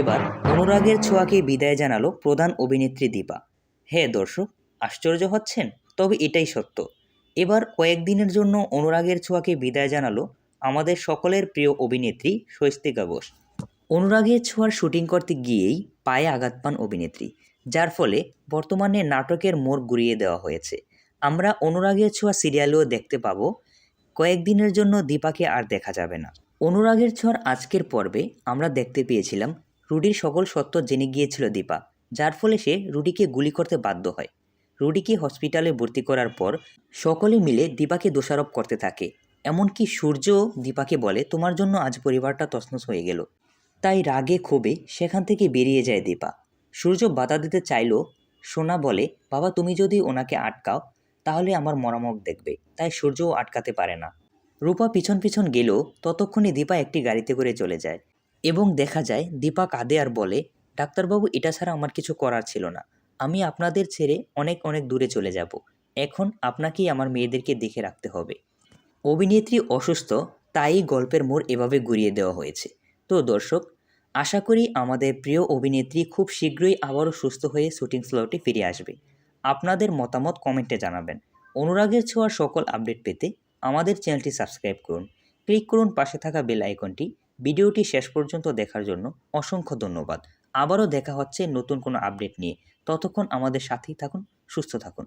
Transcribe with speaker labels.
Speaker 1: এবার অনুরাগের ছোঁয়াকে বিদায় জানালো প্রধান অভিনেত্রী দীপা। হ্যাঁ দর্শক, আশ্চর্য হচ্ছেন? তবে এটাই সত্য। এবার কয়েকদিনের জন্য অনুরাগের ছোঁয়াকে বিদায় জানালো আমাদের সকলের প্রিয় অভিনেত্রী স্বস্তিকা বোস অনুরাগের ছোঁয়ার শুটিং করতে গিয়েই পায়ে আঘাত পান অভিনেত্রী, যার ফলে বর্তমানে নাটকের মোড় ঘুরিয়ে দেওয়া হয়েছে। আমরা অনুরাগের ছোঁয়া সিরিয়ালেও দেখতে পাবো। কয়েকদিনের জন্য দীপাকে আর দেখা যাবে না। অনুরাগের ছোঁয়ার আজকের পর্বে আমরা দেখতে পেয়েছিলাম রুডির সকল সত্য জেনে গিয়েছিল দীপা, যার ফলে সে রুডিকে গুলি করতে বাধ্য হয়। রুডিকে হসপিটালে ভর্তি করার পর সকলে মিলে দীপাকে দোষারোপ করতে থাকে। এমনকি সূর্য দীপাকে বলে, তোমার জন্য আজ পরিবারটা তসনস হয়ে গেল। তাই রাগে ক্ষোভে সেখান থেকে বেরিয়ে যায় দীপা। সূর্য বাধা দিতে চাইলেও সোনা বলে, বাবা, তুমি যদি ওনাকে আটকাও, তাহলে আমার মরামত দেখবে। তাই সূর্যও আটকাতে পারে না। রূপা পিছন পিছন গেলেও ততক্ষণে দীপা একটি গাড়িতে করে চলে যায়। এবং দেখা যায় দীপা কাঁদে আর বলে, ডাক্তারবাবু, এটা ছাড়া আমার কিছু করার ছিল না। আমি আপনাদের ছেড়ে অনেক অনেক দূরে চলে যাব। এখন আপনাকেই আমার মেয়েদেরকে দেখে রাখতে হবে অভিনেত্রী অসুস্থ, তাই গল্পের মোড় এভাবে ঘুরিয়ে দেওয়া হয়েছে। তো দর্শক, আশা করি আমাদের প্রিয় অভিনেত্রী খুব শীঘ্রই আবারও সুস্থ হয়ে শুটিং স্লটে ফিরে আসবে। আপনাদের মতামত কমেন্টে জানাবেন। অনুরাগের ছোঁয়ার সকল আপডেট পেতে আমাদের চ্যানেলটি সাবস্ক্রাইব করুন। ক্লিক করুন পাশে থাকা বেল আইকনটি। ভিডিওটি শেষ পর্যন্ত দেখার জন্য অসংখ্য ধন্যবাদ। আবারও দেখা হচ্ছে নতুন কোনো আপডেট নিয়ে। ততক্ষণ আমাদের সাথেই থাকুন, সুস্থ থাকুন।